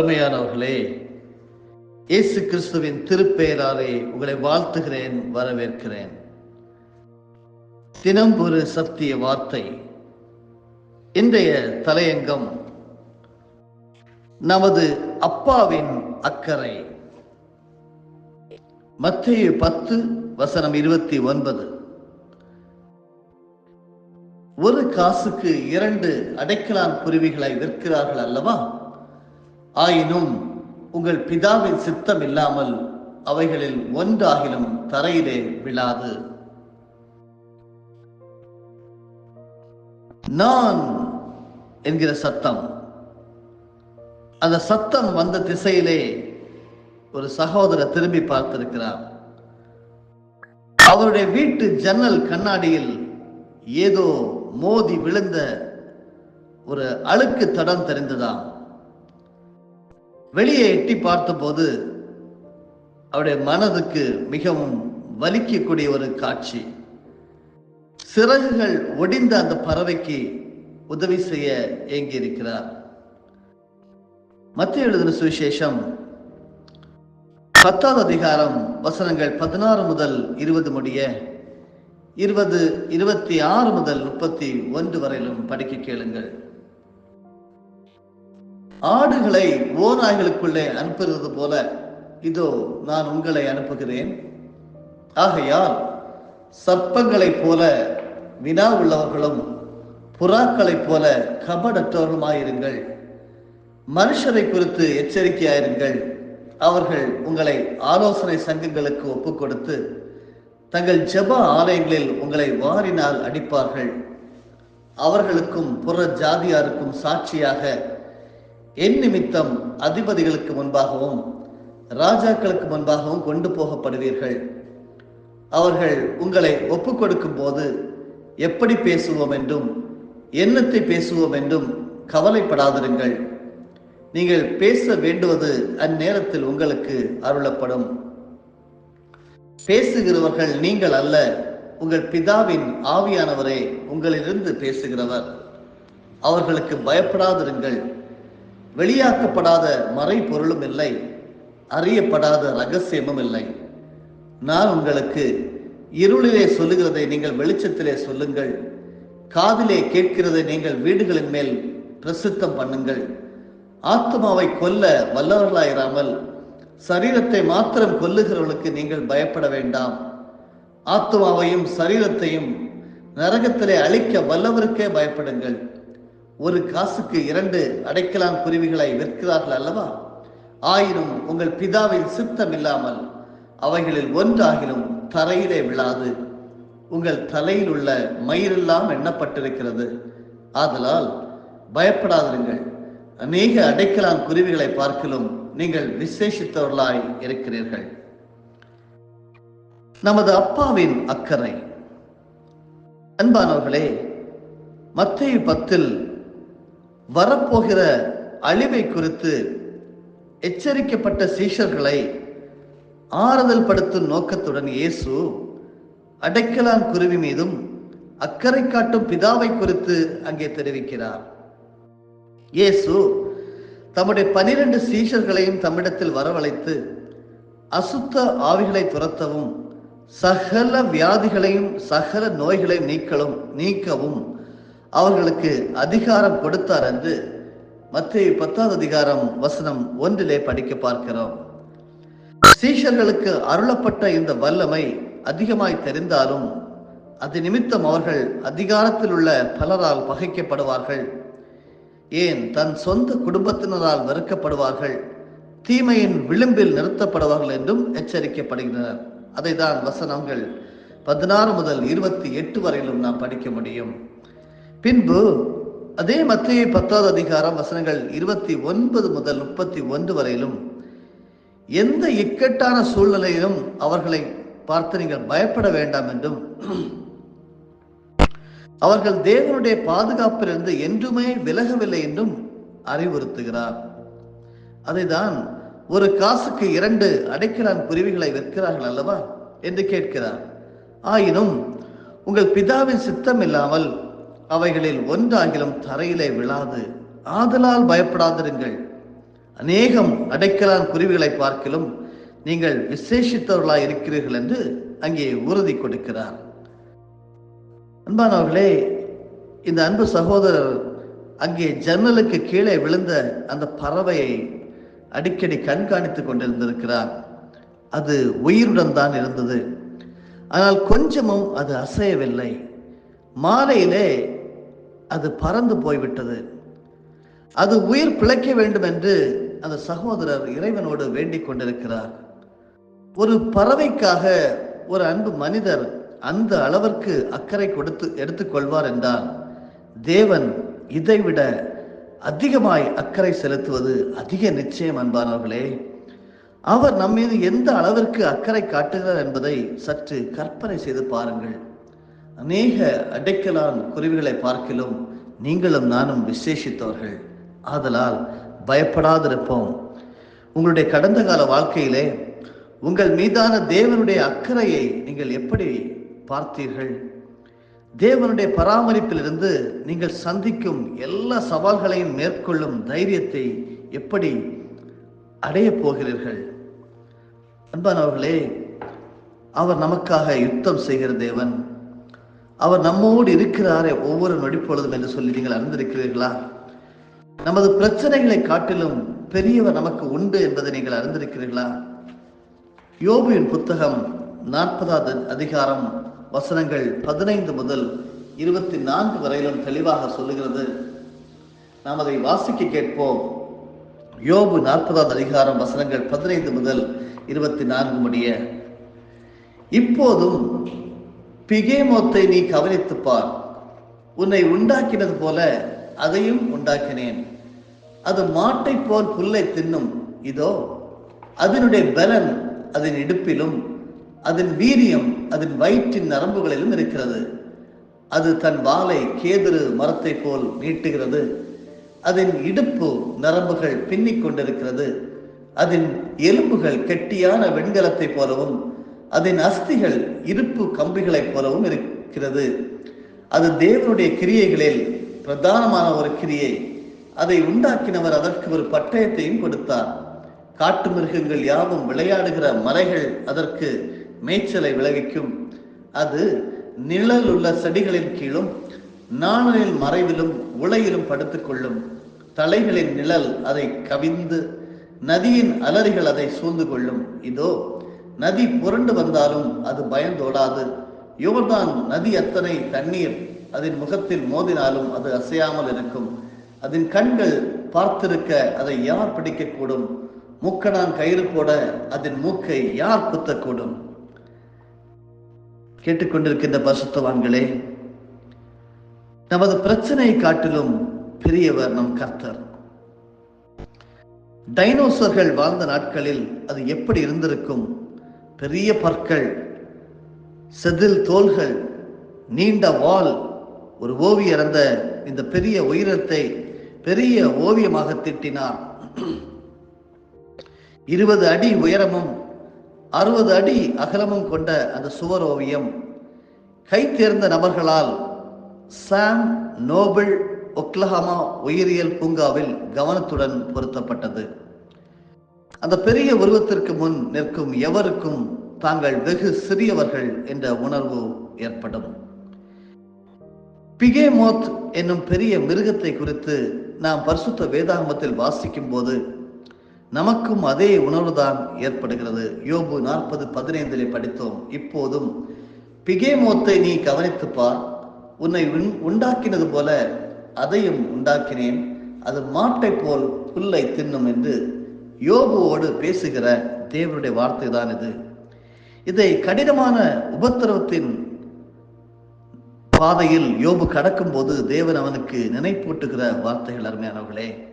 அருமையானவர்களே இயேசு கிறிஸ்துவின் திருப்பெயராலே உங்களை வாழ்த்துகிறேன் வரவேற்கிறேன். தினம் ஒரு சத்திய வார்த்தை. இன்றைய தலையங்கம் நமது அப்பாவின் அக்கறை. மத்திய பத்து வசனம் இருபத்தி ஒன்பது. ஒரு காசுக்கு இரண்டு அடைக்கலான் குருவிகளை விற்கிறார்கள் அல்லவா? ஆயினும் உங்கள் பிதாவின் சித்தம் இல்லாமல் அவைகளில் ஒன்றாகிலும் தரையிலே விழாது. நான் என்கிற சத்தம். அந்த சத்தம் வந்த திசையிலே ஒரு சகோதரர் திரும்பி பார்த்திருக்கிறார். அவருடைய வீட்டு ஜன்னல் கண்ணாடியில் ஏதோ மோதி விழுந்த ஒரு அழுக்கு தடம் தெரிந்ததாம். வெளியே எட்டி பார்த்தபோது அவருடைய மனதுக்கு மிகவும் வலிக்கக்கூடிய ஒரு காட்சி. சிறகுகள் ஒடிந்த அந்த பறவைக்கு உதவி செய்ய ஏங்கி இருக்கிறார் மத்திய எழுதின சுவிசேஷம் பத்தாவது அதிகாரம் வசனங்கள் பதினாறு முதல் இருபது முடிய இருபது இருபத்தி ஆறு முதல் முப்பத்தி ஒன்று வரையிலும் படிக்க கேளுங்கள். ஆடுகளை ஓநாய்களுக்குள்ளே அனுப்புகிறது போல இதோ நான் உங்களை அனுப்புகிறேன். ஆகையால் சர்ப்பங்களைப் போல வினா உள்ளவர்களும் புறாக்களைப் போல கபடற்றவர்களுமாயிருங்கள். மனுஷரை குறித்து எச்சரிக்கையாயிருங்கள். அவர்கள் உங்களை ஆலோசனை சங்கங்களுக்கு ஒப்புக் கொடுத்து தங்கள் ஜெப ஆலயங்களில் உங்களை வாரினால் அடிப்பார்கள். அவர்களுக்கும் புற ஜாதியாருக்கும் சாட்சியாக என் நிமித்தம் அதிபதிகளுக்கு முன்பாகவும் ராஜாக்களுக்கு முன்பாகவும் கொண்டு போகப்படுவீர்கள். அவர்கள் உங்களை ஒப்பு கொடுக்கும் போது எப்படி பேசுவோம் என்றும் என்னத்தை பேசுவோம் என்றும் கவலைப்படாதிருங்கள். நீங்கள் பேச வேண்டுவது அந்நேரத்தில் உங்களுக்கு அருளப்படும். பேசுகிறவர்கள் நீங்கள் அல்ல உங்கள் பிதாவின் ஆவியானவரே உங்களிலிருந்து பேசுகிறவர். அவர்களுக்கு பயப்படாதிருங்கள். வெளியாக்கப்படாத மறைபொருளும் இல்லை அறியப்படாத ரகசியமும் இல்லை. நான் உங்களுக்கு இருளிலே சொல்லுகிறதை நீங்கள் வெளிச்சத்திலே சொல்லுங்கள். காதிலே கேட்கிறதை நீங்கள் வீடுகளின் மேல் பிரசித்தம் பண்ணுங்கள். ஆத்மாவை கொல்ல வல்லவர்களாயிராமல் சரீரத்தை மாத்திரம் கொல்லுகிறவர்களுக்கு நீங்கள் பயப்பட வேண்டாம். ஆத்மாவையும் சரீரத்தையும் நரகத்திலே அழிக்க வல்லவருக்கே பயப்படுங்கள். ஒரு காசுக்கு இரண்டு அடைக்கலான் குருவிகளை விற்கிறார்கள் அல்லவா? ஆயினும் உங்கள் பிதாவின் சித்தம் இல்லாமல் அவைகளில் ஒன்றாகிலும் தரையிலே விழாது. உங்கள் தலையில் உள்ள மயிரெல்லாம் எண்ணப்பட்டிருக்கிறது. ஆதலால் பயப்படாதிருங்கள். அநேக அடைக்கலான் குருவிகளை பார்க்கிலும் நீங்கள் விசேஷித்தவர்களாய் இருக்கிறீர்கள். நமது அப்பாவின் அக்கறை. அன்பானவர்களே மத்திய பத்தில் வரப்போகிற அழிவை குறித்து எச்சரிக்கப்பட்ட சீஷர்களை ஆறுதல் படுத்தும் நோக்கத்துடன் இயேசு அடைக்கலான் குருவி மீதும் அக்கறை காட்டும் பிதாவை குறித்து அங்கே தெரிவிக்கிறார். இயேசு தம்முடைய பனிரெண்டு சீஷர்களையும் தம்மிடத்தில் வரவழைத்து அசுத்த ஆவிகளை துரத்தவும் சகல வியாதிகளையும் சகல நோய்களையும் நீக்களும் நீக்கவும் அவர்களுக்கு அதிகாரம் கொடுத்தார் என்று மத்திய பத்தாவது அதிகாரம் வசனம் ஒன்றிலே படிக்க பார்க்கிறோம். சீஷர்களுக்கு அருளப்பட்ட இந்த வல்லமை அதிகமாய் தெரிந்தாலும் அது நிமித்தம் அவர்கள் அதிகாரத்தில் உள்ள பலரால் பகைக்கப்படுவார்கள். ஏன் தன் சொந்த குடும்பத்தினரால் வெறுக்கப்படுவார்கள்? தீமையின் விளிம்பில் நிறுத்தப்படுவார்கள் என்றும் எச்சரிக்கப்படுகின்றனர். அதை தான் வசனங்கள் பதினாறு முதல் இருபத்தி எட்டு வரையிலும் நாம் படிக்க முடியும். பின்பு அதே மத்திய பத்தாவது அதிகாரம் வசனங்கள் இருபத்தி ஒன்பது முதல் முப்பத்தி ஒன்று வரையிலும் எந்த இக்கட்டான சூழ்நிலையிலும் அவர்களை பார்த்து நீங்கள் பயப்பட வேண்டாம் என்றும் அவர்கள் தேவனுடைய பாதுகாப்பிலிருந்து என்றுமே விலகவில்லை என்றும் அறிவுறுத்துகிறார். அதைதான் ஒரு காசுக்கு இரண்டு அடைக்கலான் குருவிகளை விற்கிறார்கள் அல்லவா? என்று கேட்கிறார். ஆயினும் உங்கள் பிதாவின் சித்தம் இல்லாமல் அவைகளில் ஒன்றாகிலும் தரையிலே விழாது. ஆதலால் பயப்படாதிருங்கள். அநேகம் அடைக்கலான் குருவிகளை பார்க்கிலும் நீங்கள் விசேஷித்தவர்களாய் இருக்கிறீர்கள் என்று அங்கே உறுதி கொடுக்கிறார். அன்பானவர்களே இந்த அன்பு சகோதரர் அங்கே ஜன்னலுக்கு கீழே விழுந்த அந்த பறவையை அடிக்கடி கண்காணித்துக் கொண்டிருந்திருக்கிறார். அது உயிருடன் தான் இருந்தது. ஆனால் கொஞ்சமும் அது அசையவில்லை. மாலையிலே அது பறந்து போய்விட்டது. அது உயிர் பிழைக்க வேண்டும் என்று அந்த சகோதரர் இறைவனோடு வேண்டிக் கொண்டிருக்கிறார். ஒரு பறவைக்காக ஒரு அன்பு மனிதர் அந்த அளவிற்கு அக்கறை கொடுத்து எடுத்துக்கொள்வார் என்றால் தேவன் இதைவிட அதிகமாய் அக்கறை செலுத்துவது அதிக நிச்சயம் அன்பானவர்களே. அவர் நம்மீது எந்த அளவிற்கு அக்கறை காட்டுகிறார் என்பதை சற்று கற்பனை செய்து பாருங்கள். அநேக அடைக்கலான் குருவிகளை பார்க்கிலும் நீங்களும் நானும் விசேஷித்தவர்கள். ஆதலால் பயப்படாதிருப்போம். உங்களுடைய கடந்த கால வாழ்க்கையிலே உங்கள் மீதான தேவனுடைய அக்கறையை நீங்கள் எப்படி பார்த்தீர்கள்? தேவனுடைய பராமரிப்பிலிருந்து நீங்கள் சந்திக்கும் எல்லா சவால்களையும் மேற்கொள்ளும் தைரியத்தை எப்படி அடையப் போகிறீர்கள்? அன்பானவர்களே அவர் நமக்காக யுத்தம் செய்கிற தேவன். அவர் நம்மோடு இருக்கிறாரே ஒவ்வொரு நொடிப்பொழுதும் என்று சொல்லி நீங்கள் அறிந்திருக்கிறீர்களா? நமது பிரச்சனைகளை காட்டிலும் பெரியவர் நமக்கு உண்டு என்பதை நீங்கள் அறிந்திருக்கிறீர்களா? யோபுவின் புத்தகம் நாற்பதாவது அதிகாரம் வசனங்கள் பதினைந்து முதல் இருபத்தி நான்கு வரையிலும் தெளிவாக சொல்லுகிறது. நாம் அதை வாசிக்க கேட்போம். யோபு நாற்பதாவது அதிகாரம் வசனங்கள் பதினைந்து முதல் இருபத்தி நான்கு முடிய. இப்போதும் பிகேமோத்தை நீ கவனித்துப்பார் உன்னை உண்டாக்கினது போல அதையும் உண்டாக்கினேன். அது மாட்டை போல் புல்லை தின்னும். இதோ அதனுடைய பலன் அதன் இடுப்பிலும் அதன் வீரியம் அதன் வயிற்றின் நரம்புகளிலும் இருக்கிறது. அது தன் வாளை கேதுரு மரத்தை போல் நீட்டுகிறது. அதன் இடுப்பு நரம்புகள் பின்னிக் கொண்டிருக்கிறது. அதன் எலும்புகள் கெட்டியான வெண்கலத்தை போலவும் அதன் அஸ்திகள் இருப்பு கம்பிகளைப் போலவும் இருக்கிறது. அது தேவனுடைய கிரியைகளில் பிரதானமான ஒரு கிரியை. அதை உண்டாக்கினவர் அதற்கு ஒரு பட்டயத்தையும் கொடுத்தார். காட்டு மிருகங்கள் யாவும் விளையாடுகிற மலைகள் அதற்கு மேய்ச்சலை விளைவிக்கும். அது நிழல் உள்ள செடிகளின் கீழும் நாணலின் மறைவிலும் உலையிலும் படுத்துக்கொள்ளும். தலைகளின் நிழல் அதை கவிந்து நதியின் அலறிகள் அதை சூழ்ந்து கொள்ளும். இதோ நதி புரண்டு வந்தாலும் அது பயந்தோடாது யோர்தான் நதி அத்தனை தண்ணீர் அதன் முகத்தில் மோதினாலும் அது அசையாமல் இருக்கும். அதன் கண்கள் பார்த்திருக்க அதை யார் பிடிக்கக்கூடும்? மூக்கணான் கயிறு போட அதன் மூக்கை யார் குத்தக்கூடும்? கேட்டுக்கொண்டிருக்கின்ற பசுத்தவான்களே நமது பிரச்சனையை காட்டிலும் பெரியவர் நம் கர்த்தர். டைனோசர்கள் வாழ்ந்த நாட்களில் அது எப்படி இருந்திருக்கும்? பெரிய பற்கள் செதில் தோள்கள் நீண்ட வால் ஒரு ஓவியர் அந்த இந்த பெரிய உயரத்தை பெரிய ஓவியமாக திட்டினார். இருபது அடி உயரமும் அறுபது அடி அகலமும் கொண்ட அந்த சுவர் ஓவியம். கை தேர்ந்த நபர்களால் சாம் நோபல் ஒக்லஹாமா உயிரியல் பூங்காவில் கவனத்துடன் பொருத்தப்பட்டது. அந்த பெரிய உருவத்திற்கு முன் நிற்கும் எவருக்கும் தாங்கள் வெகு சிறியவர்கள் என்ற உணர்வு ஏற்படும். பிகேமோத் என்னும் பெரிய மிருகத்தை குறித்து நாம் பரிசுத்த வேதாகமத்தில் வாசிக்கும் போது நமக்கும் அதே உணர்வுதான் ஏற்படுகிறது. யோபு நாற்பது பதினைந்திலே படித்தோம். இப்போதும் பிகேமோத்தை நீ கவனித்துப்பார் உன்னை உண்- உண்டாக்கினது போல அதையும் உண்டாக்கினேன். அது மாட்டை போல் புல்லை தின்னும் என்று யோபுவோடு பேசுகிற தேவனுடைய வார்த்தை தான் இது. இதை கடினமான உபத்திரவத்தின் பாதையில் யோபு கடக்கும்போது தேவன் அவனுக்கு நினைப்பூட்டுகிற வார்த்தைகள் அருமையானவர்களே.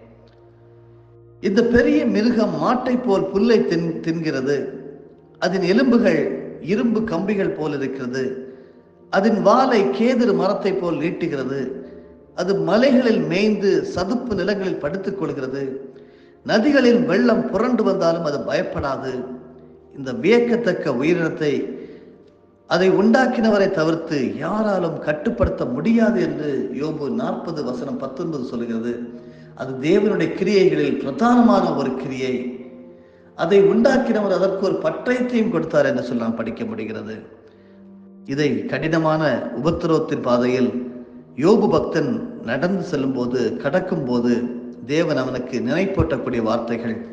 இந்த பெரிய மிருகம் மாட்டை போல் புல்லை தின் தின்கிறது. அதன் எலும்புகள் இரும்பு கம்பிகள் போல் இருக்கிறது. அதன் வாலை கேதுரு மரத்தை போல் நீட்டுகிறது. அது மலைகளில் மேய்ந்து சதுப்பு நிலங்களில் படுத்துக் கொள்கிறது. நதிகளில் வெள்ளம் புரண்டு வந்தாலும் அது பயப்படாது. இந்த வியக்கத்தக்க உயிரினத்தை அதை உண்டாக்கினவரை தவிர்த்து யாராலும் கட்டுப்படுத்த முடியாது என்று யோபு நாற்பது வசனம் பத்தொன்பது சொல்கிறது அது தேவனுடைய கிரியைகளில் பிரதானமான ஒரு கிரியை. அதை உண்டாக்கினவர் அதற்கு ஒரு பட்டயத்தையும் கொடுத்தார் என்று சொல்லி நாம் படிக்க முடிகிறது. இதை கடினமான உபத்திரவத்தின் பாதையில் யோபு பக்தன் நடந்து செல்லும்போது கடக்கும் போது தேவன் அவனுக்கு நினைப்பூட்டக்கூடிய வார்த்தைகள்.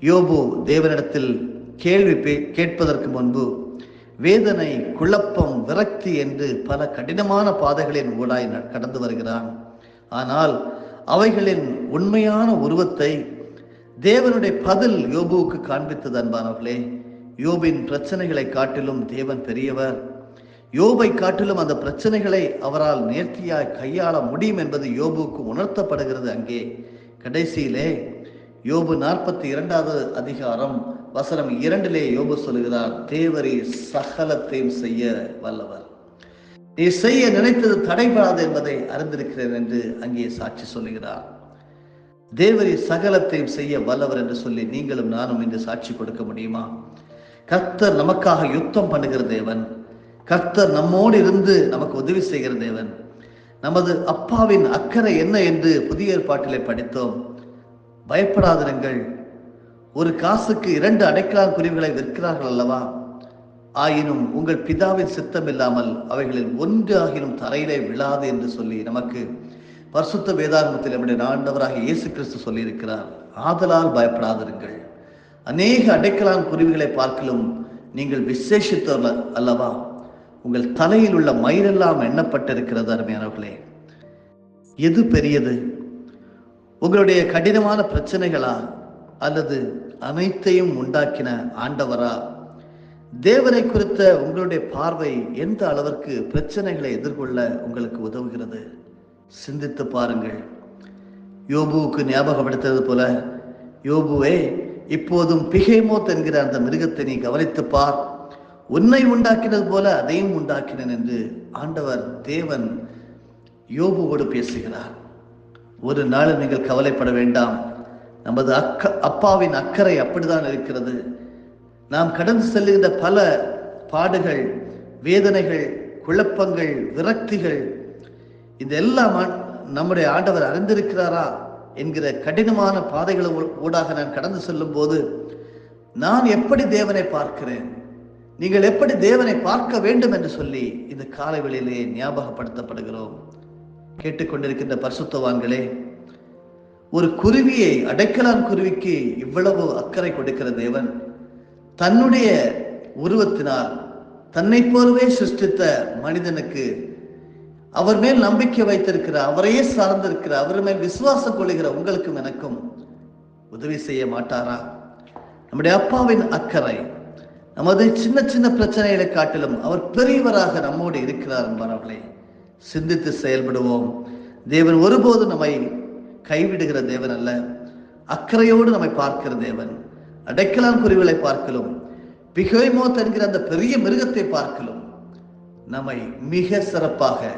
யோபு தேவனிடத்தில் கேள்வி கேட்பதற்கு முன்பு வேதனை குழப்பம் விரக்தி என்று பல கடினமான பாதைகளின் ஊடாய் ந- கடந்து வருகிறான். ஆனால் அவைகளின் உண்மையான உருவத்தை தேவனுடைய பதில் யோபுவுக்கு காண்பித்தது அன்பானவர்களே. யோபின் பிரச்சனைகளை காட்டிலும் தேவன் பெரியவர். யோபை காட்டிலும் அந்த பிரச்சனைகளை அவரால் நேர்த்தியாய் கையாள முடியும் என்பது யோபுவுக்கு உணர்த்தப்படுகிறது அங்கே. கடைசியிலே யோபு நாற்பத்தி இரண்டாவது அதிகாரம் வசனம் இரண்டிலே யோபு சொல்லுகிறார் தேவரி சகலத்தையும் செய்ய வல்லவர். நீ செய்ய நினைத்தது தடைபடாது என்பதை அறிந்திருக்கிறேன் என்று அங்கே சாட்சி சொல்லுகிறார். தேவரி சகலத்தையும் செய்ய வல்லவர் என்று சொல்லி நீங்களும் நானும் இன்று சாட்சி கொடுக்க முடியுமா? கர்த்தர் நமக்காக யுத்தம் பண்ணுகிற தேவன். கர்த்தர் நம்மோடு இருந்து நமக்கு உதவி செய்கிற தேவன். நமது அப்பாவின் அக்கறை என்ன என்று புதிய ஏற்பாட்டிலே படித்தோம். பயப்படாதிருங்கள். ஒரு காசுக்கு இரண்டு அடைக்கலான் குருவிகளை விற்கிறார்கள் அல்லவா? ஆயினும் உங்கள் பிதாவின் சித்தம் இல்லாமல் அவைகளில் ஒன்று ஆகினும் தரையிலே விழாது என்று சொல்லி நமக்கு பரிசுத்த வேதாகமத்தில் நம்முடைய ஆண்டவராக இயேசு கிறிஸ்து சொல்லியிருக்கிறார். ஆதலால் பயப்படாதிருங்கள். அநேக அடைக்கலான் குருவிகளை பார்க்கலும் நீங்கள் விசேஷித்தவர் அல்லவா? உங்கள் தலையில் உள்ள மயிரெல்லாம் எண்ணப்பட்டிருக்கிறது அருமையானவர்களே. எது பெரியது? உங்களுடைய கடினமான பிரச்சனைகளா? அல்லது அனைத்தையும் உண்டாக்கின ஆண்டவரா? தேவனை குறித்த உங்களுடைய பார்வை எந்த அளவிற்கு பிரச்சனைகளை எதிர்கொள்ள உங்களுக்கு உதவுகிறது? சிந்தித்து பாருங்கள். யோபுவுக்கு ஞாபகப்படுத்துறது போல யோபுவே இப்போதும் பிகைமோத் என்கிற அந்த மிருகத்தை நீ கவனித்துப் பார். உன்னை உண்டாக்கினது போல அதையும் உண்டாக்கினேன் என்று ஆண்டவர் தேவன் யோபுவோடு பேசுகிறார். ஒரு நாள் நீங்கள் கவலைப்பட வேண்டாம். நமது அக்க அப்பாவின் அக்கறை அப்படிதான் இருக்கிறது. நாம் கடந்து செல்லுகின்ற பல பாடுகள் வேதனைகள் குழப்பங்கள் விரக்திகள் இந்த எல்லாம் நம்முடைய ஆண்டவர் அறிந்திருக்கிறாரா என்கிற கடினமான பாதைகள் ஊடாக நான் கடந்து செல்லும் போது நான் எப்படி தேவனை பார்க்கிறேன்? நீங்கள் எப்படி தேவனை பார்க்க வேண்டும் என்று சொல்லி இந்த காலை ஞாபகப்படுத்தப்படுகிறோம். கேட்டுக்கொண்டிருக்கின்ற பரிசுத்தவான்களே ஒரு குருவியை அடைக்கலான் குருவிக்கு இவ்வளவு அக்கறை கொடுக்கிற தேவன் தன்னுடைய உருவத்தினால் தன்னை போலவே சிருஷ்டித்த மனிதனுக்கு அவர் மேல் நம்பிக்கை வைத்திருக்கிற அவரையே சார்ந்திருக்கிற அவர் மேல் விசுவாசம் கொள்ளுகிற உங்களுக்கும் எனக்கும் உதவி செய்ய மாட்டாரா? நம்முடைய அப்பாவின் அக்கறை நமது சின்ன சின்ன பிரச்சனைகளை காட்டிலும் அவர் பெரியவராக நம்மோடு இருக்கிறார் என்பவர்களே சிந்தித்து செயல்படுவோம். தேவன் ஒருபோதும் நம்மை கைவிடுகிற தேவன் அல்ல. அக்கறையோடு நம்மை பார்க்கிற தேவன். அடைக்கலான் குருவிகளை பார்க்கலும் பிகைமோத் என்கிற அந்த பெரிய மிருகத்தை பார்க்கலும் நம்மை மிக சிறப்பாக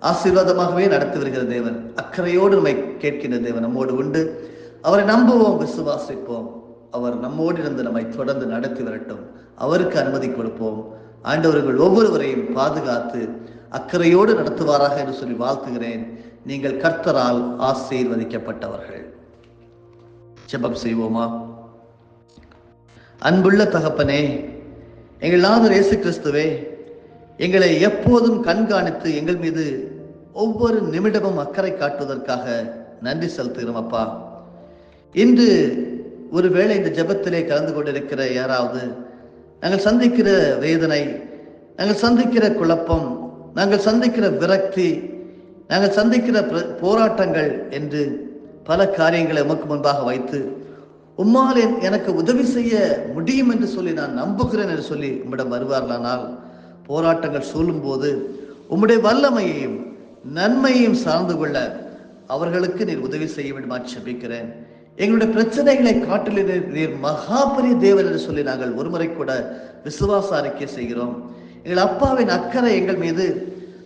ஆசீர்வாதமாகவே நடத்தி வருகிற தேவன். அக்கறையோடு நம்மை கேட்கின்ற தேவன் நம்மோடு உண்டு. அவரை நம்புவோம் விசுவாசிப்போம். அவர் நம்மோடு இருந்து நம்மை தொடர்ந்து நடத்தி வரட்டும். அவருக்கு அனுமதி கொடுப்போம். ஆண்டவர்கள் ஒவ்வொருவரையும் பாதுகாத்து அக்கறையோடு நடத்துவாராக என்று சொல்லி வாழ்த்துகிறேன். நீங்கள் கர்த்தரால் ஆசீர்வதிக்கப்பட்டவர்கள். ஜெபம் செய்வோமா? அன்புள்ள தகப்பனே எங்கள் நாதர் இயேசு கிறிஸ்துவே எங்களை எப்போதும் கண்காணித்து எங்கள் மீது ஒவ்வொரு நிமிடமும் அக்கறை காட்டுவதற்காக நன்றி செலுத்துகிறோம் அப்பா. இன்று ஒருவேளை இந்த ஜெபத்திலே கலந்து கொண்டிருக்கிற யாராவது நாங்கள் சந்திக்கிற வேதனை நாங்கள் சந்திக்கிற குழப்பம் நாங்கள் சந்திக்கிற விரக்தி நாங்கள் சந்திக்கிற பிர- போராட்டங்கள் என்று பல காரியங்களை உமக்கு முன்பாக வைத்து உம்மால் எனக்கு உதவி செய்ய முடியும் என்று சொல்லி நான் நம்புகிறேன் என்று சொல்லி உம்மிடம் வருவார்களானால் போராட்டங்கள் சொல்லும்போது உம்முடைய வல்லமையையும் நன்மையையும் சார்ந்து கொள்ள அவர்களுக்கு நீர் உதவி செய்ய வேண்டுமா செபிக்கிறேன் எங்களுடைய பிரச்சனைகளை காட்டிலே நீர் நீர் தேவர் என்று சொல்லி நாங்கள் ஒருமுறை கூட விசுவாச அறிக்கை செய்கிறோம். எங்கள் அப்பாவின் அக்கறை எங்கள் மீது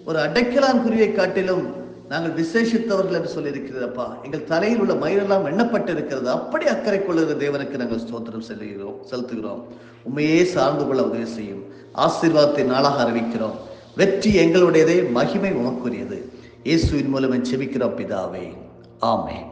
ஒரு அடைக்கலான் குருவியை காட்டிலும் நாங்கள் விசேஷித்தவர்கள் என்று சொல்லியிருக்கிறதப்பா எங்கள் தலையில் உள்ள மயிரெல்லாம் எண்ணப்பட்டு இருக்கிறது அப்படி அக்கறை கொள்ளுகிற தேவனுக்கு நாங்கள் ஸ்தோத்திரம் செல்கிறோம் செலுத்துகிறோம். உண்மையே சார்ந்து கொள்ள உதவி செய்யும். ஆசீர்வாதத்தை நாளாக அறிவிக்கிறோம். வெற்றி எங்களுடையதே மகிமை உமக்குரியது. இயேசுவின் மூலம் செபிக்கிறோம் பிதாவே. ஆமென்.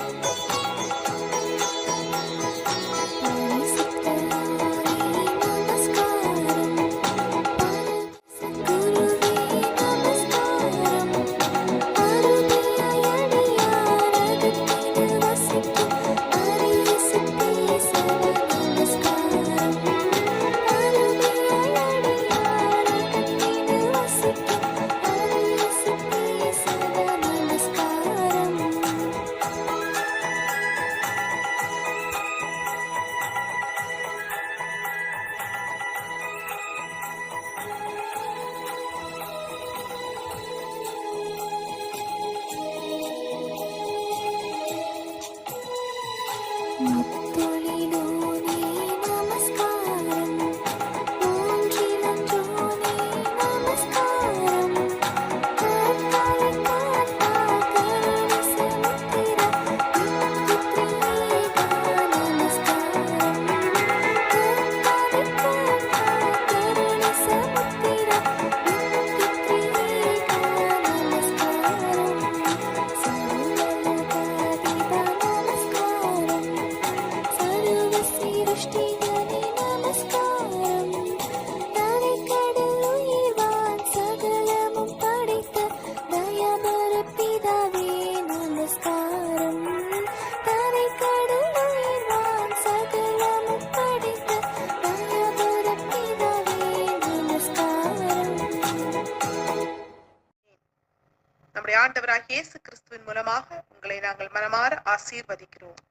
ஆசீர்வதிக்கிறோம்.